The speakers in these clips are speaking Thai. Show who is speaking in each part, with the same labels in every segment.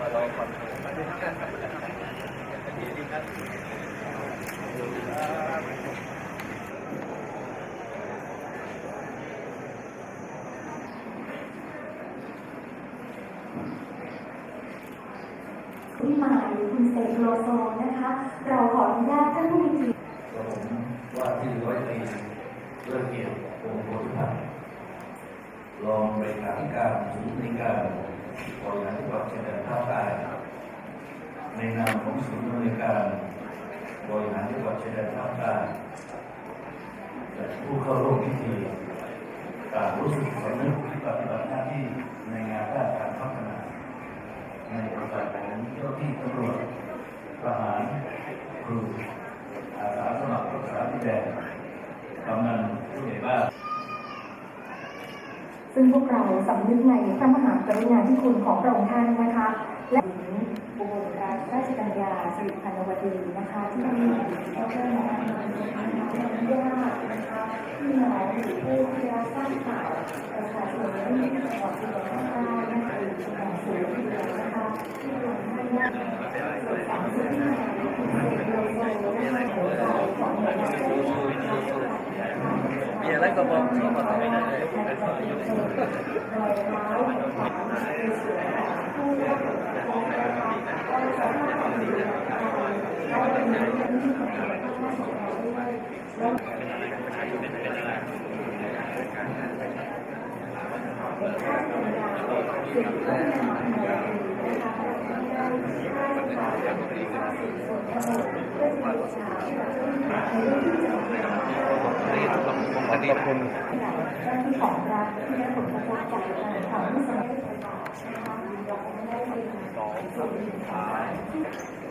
Speaker 1: มาคนารอความ
Speaker 2: ที่มาหรือคุณเสกโลโซนะคะ เราขออนุญาตท่านผู้มีเกียรติ
Speaker 3: ผมว่าที่ร้อยตรีเรื่องเกี่ยวกับองค์โพธิพันรองเลขาธิการศูนย์ในการ บริหารจังหวัดชายแดนภาคใต้ในนามของศูนย์ในวยการบริหารจังหวัดชายแดนภาคใต้และผู้เข้าร่วมพิธีต่างรู้สึกสำนึกที่ปฏิบัติหน้าที่ในงานด้านการพัฒนา ในโอกาสของเจ้าที่ตำรวจทหารครูอาสาสมัครรักษาดินแดนกำนันผู้ใหญ่บ้าน
Speaker 2: ซึ่งพวกเราสำนึกในพระมหากรุณาธิคุณของพระองค์ท่านนะคะ และถึงอุบลรัตนราชกัญญาสิริพันวดีนะคะที่มีเราเริ่มมานะคะญาตินะคะที่น้องหรือผู้ที่รับทราบข่าวประชาชนในจังหวัดสุโขทัยนะคะของศูนย์ทีเดียวนะคะที่ลงให้ญาติส่วนสามสิบที่มาคุณเสกโลโซนะคะหัวใจของหน่วยงาน
Speaker 1: มีอะไรก็บอกเขาก็ทำไม่ได้เลย
Speaker 2: รอยร้างในส่วนของผู้รับผลกระทบนะคะก็มารถทำได้แล้ววันนี้ที่ของเราก็น่าสนใจด้วยแล้วค่าสัญญาสิ่งที่นำมาในประคะได้ค่าสัญญาอย่างเป็นค่าสินส่วนทั้งหมดเพื่อที่จะใช้ใน
Speaker 1: ขอบคุณ
Speaker 2: ขณะเจ้าหน้าที่ของรัฐที่ได้ผลกระทบจากการทำให้สำเร็จประกาศนะคะเราคงไม่ได้เป็นส่วนหนึ่งของมัน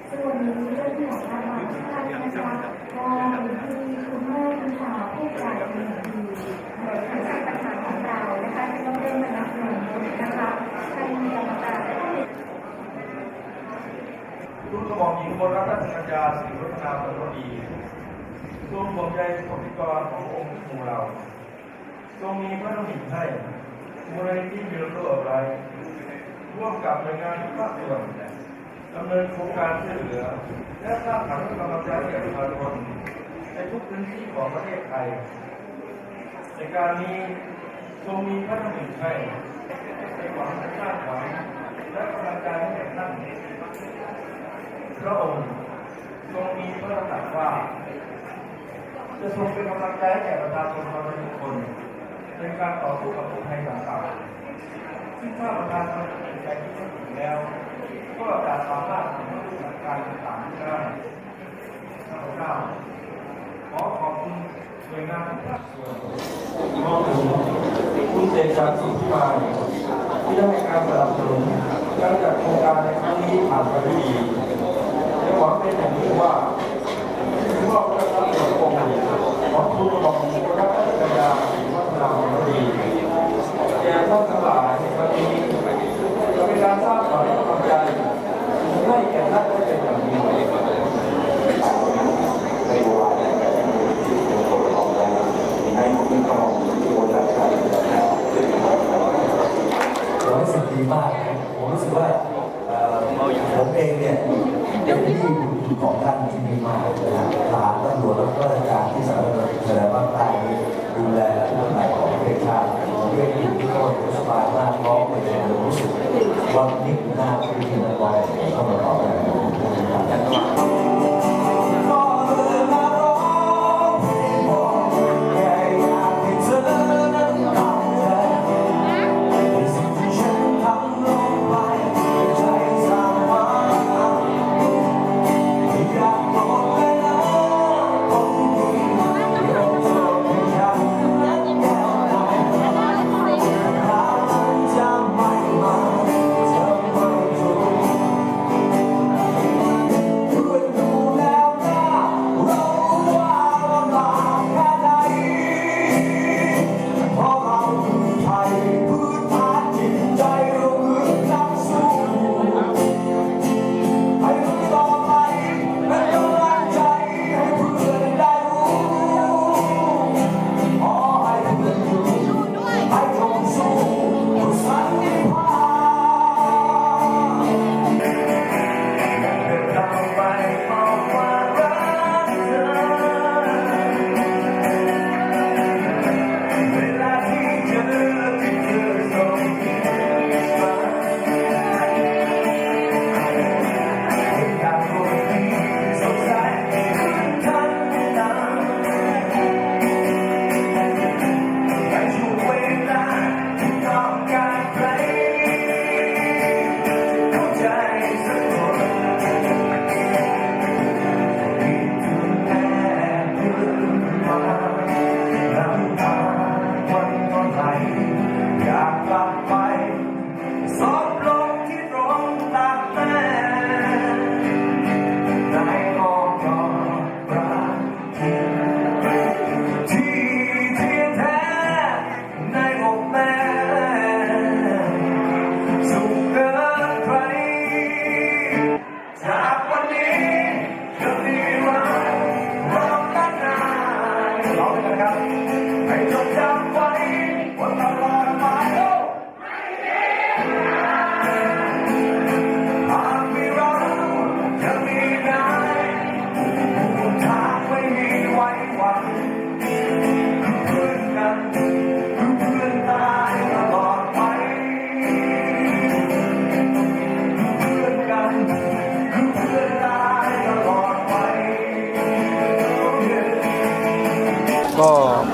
Speaker 2: ส่วนนี้เรื่องของการมาชาตินะคะก็มีที่คุณแม่คุณสาวผู้ใจเป็นอย่างดีโดยทางสายประธาของเรานะคะที่ต้องเริ่มมานับหนึ่งนะคะท่านกรรมการและท่าน
Speaker 4: รุ่นกระบนรัตนสัญญาสิริวัฒนาพลดีทรงห่วงใยสมนิกรขององค์หมู่เราทรงมีพระดำริให้มูลนิธิยูโรโตอะไรร่วมกับหน่วยงานทุกภาคส่วนดำเนินโครงการช่วยเหลือ และสร้างฐานกำลังใจแก่ประชาชนในทุกพื้นที่ของประเทศไทย ในการนี้ทรงมีพระดำริให้ในหวังจะสร้างขวัญและกำลังใจให้แก่ท่าน ระองค์ทรงมีพระดำรัสว่า จะทรงเป็นกำลังใจแก่ประชาชนคนทุกคนในการต่อสู้กับภัยต่างๆซึ่งถ้าประชาชนมีใจที่เข้มแข็งแล้ว ก็จะสามารถทำให้การต่างๆได้ข้าพเจ้าขอขอบคุณหน่วยงานทุกภาคส่วนรวมถึงคุณเจชาสิทธิมาที่ได้ให้การสนับสนุนการจัดโครงการในครั้งนี้ผ่านไปด้วยดี และหวังเป็นอย่างยิ่งว่าถึงว่าพระเจ้าอยู่หัวองค์ของทุกระบอกพระราชกัญญาสิริวัฒนาบดีแก่ท่านทั้งหลายในวันนี้จะเป็นการสร้างขวัญและกำลังใจให้แก่ท่านได้เป็นอย่างดี
Speaker 5: ในโบราณเนี่ยที่เป็นคนออกแบบให้คุ้มครองคนรักษานะครับ
Speaker 6: ผมรู้สึกดีมากนะผมรู้สึกว่าเอ่อผมเองเนี่ยเป็นที่บุญของท่านที่มีมากนะฮะทหารตำรวจและข้าราชการที่สามารถแสดงบ้างใต้นี้ ดูแลเรื่องไหนของประเทศชาติเรื่องอยู่ที่ต้นผมสบายมากน้องเป็นรู้สึกว่านี่คือหน้าที่ที่มันลอยเข้ามาต่อกัน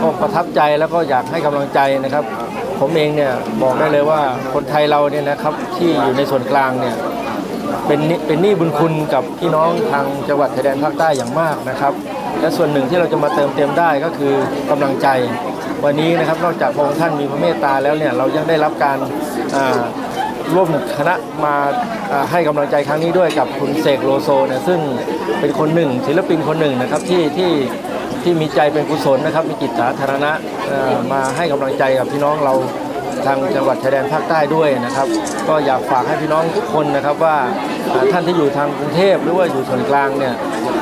Speaker 2: ก็
Speaker 4: ประทับใจแล้วก็อยากให้กำลังใจนะครับ ผมเองเนี่ยบอกได้เลยว่าคนไทยเราเนี่ยนะครับที่อยู่ในส่วนกลางเนี่ยเป็นนี้เป็นหนี้บุญคุณกับพี่น้องทางจังหวัดชายแดนภาคใต้อย่างมากนะครับ และส่วนหนึ่งที่เราจะมาเติมเต็มได้ก็คือกำลังใจ วันนี้นะครับนอกจากพระองค์ท่านมีพระเมตตาแล้วเนี่ยเรายังได้รับการร่วมคณะมาให้กำลังใจครั้งนี้ด้วยกับคุณเสกโลโซเนี่ยซึ่งเป็นคนหนึ่งศิลปินคนหนึ่งนะครับที่ที่ ที่มีใจเป็นกุศลนะครับ มีจิตสาธารณะมาให้กำลังใจกับพี่น้องเราทางจังหวัดชายแดนภาคใต้ด้วยนะครับ ก็อยากฝากให้พี่น้องทุกคนนะครับว่าท่านที่อยู่ทางกรุงเทพหรือว่าอยู่ส่วนกลางเนี่ย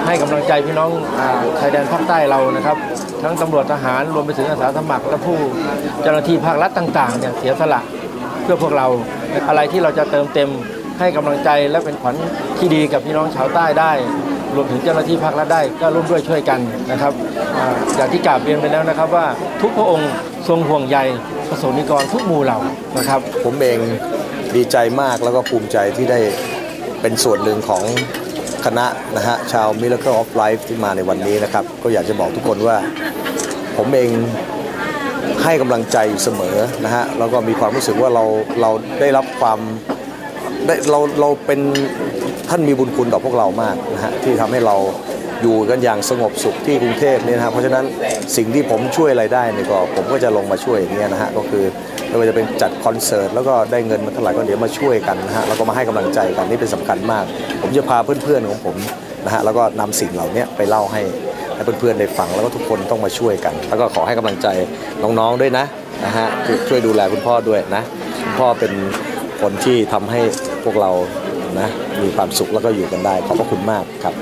Speaker 4: ให้กำลังใจพี่น้องอชายแดนภาคใต้เรานะครับ ทั้งตำรวจทหารรวมไปถึงอาสาสมัครและผู้เจ้าหน้าที่ภาครัฐต่างๆเนี่ยเสียสละเพื่อพวกเราอะไรที่เราจะเติมเต็มให้กำลังใจและเป็นขวัญที่ดีกับพี่น้องชาวใต้ได้ รวมถึงเจ้าหน้าที่ภาครัฐได้ก็ร่วมด้วยช่วยกันนะครับอย่างที่กราบเรียนไปแล้วนะครับว่าทุกพระองค์ทรงห่วงใยประสงนิกรทุกหมู่เหล่านะครับ
Speaker 6: ผมเองดีใจมากแล้วก็ภูมิใจที่ได้เป็นส่วนหนึ่งของคณะนะฮะชาว Miracle of Life ที่มาในวันนี้นะครับ ก็อยากจะบอกทุกคนว่า ผมเองให้กำลังใจอยู่เสมอนะฮะแล้วก็มีความรู้สึกว่าเราเราได้รับความ ได้เราเราเป็นท่านมีบุญคุณต่อพวกเรามากนะฮะที่ทำให้เราอยู่กันอย่างสงบสุขที่กรุงเทพเนี่ยนะครับเพราะฉะนั้นสิ่งที่ผมช่วยอะไรได้เนี่ยก็ผมก็จะลงมาช่วยอย่างเงี้ยนะฮะก็คือไม่ว่าจะเป็นจัดคอนเสิร์ตแล้วก็ได้เงินมาเท่าไหร่ก็เดี๋ยวมาช่วยกันนะฮะแล้วก็มาให้กำลังใจกันนี่เป็นสำคัญมาก ผมจะพาเพื่อนๆของผมนะฮะแล้วก็นำสิ่งเหล่านี้ไปเล่าให้ให้เพื่อนๆได้ฟังแล้วก็ทุกคนต้องมาช่วยกัน แล้วก็ขอให้กำลังใจน้องๆด้วยนะนะฮะช่วยช่วยดูแลคุณพ่อด้วยนะคุณพ่อเป็น คนที่ทำให้พวกเรานะมีความสุขแล้วก็อยู่กันได้ ขอบพระคุณมากครับ